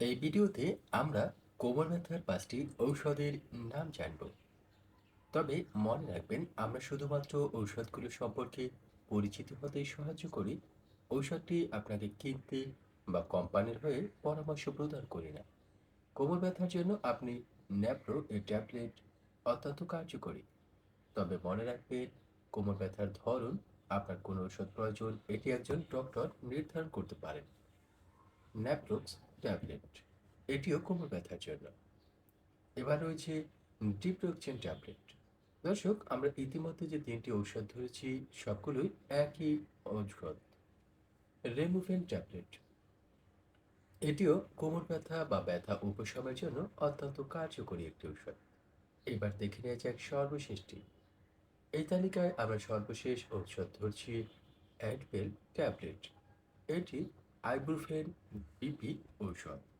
এই ভিডিওতে আমরা কোমর ব্যথার পাঁচটি ঔষধের নাম জানব। তবে মনে রাখবেন, আমরা শুধুমাত্র ঔষধগুলো সম্পর্কে পরিচিত হতে সাহায্য করি, ঔষধটি আপনাকে কিনতে বা কোম্পানির হয়ে পরামর্শ প্রদান করি না। কোমর ব্যথার জন্য আপনি ন্যাপ্রো এর ট্যাবলেট অত্যন্ত কার্যকরী। তবে মনে রাখবেন কোমর ব্যথার ধরন, আপনার কোনো ঔষধ প্রয়োজন এটি একজন ডক্টর নির্ধারণ করতে পারেন। ন্যাপ্রোক্স ট্যাবলেট, এটিও কোমর ব্যথার জন্য। এবার রয়েছে ডিপ্রোকচেন ট্যাবলেট। দর্শক, আমরা ইতিমধ্যে যে তিনটি ঔষধ ধরেছি, সবগুলোই একই ঔষধ, রেমুভেন ট্যাবলেট। এটিও কোমর ব্যথা বা ব্যথা উপশমের জন্য অত্যন্ত কার্যকরী একটি ঔষধ। এবার দেখে নেওয়া যাক সর্বশেষটি এই তালিকায় আমরা সর্বশেষ ঔষধ ধরছি অ্যাডভেল ট্যাবলেট। এটি আইবুপ্রোফেন বিপি ঔষধ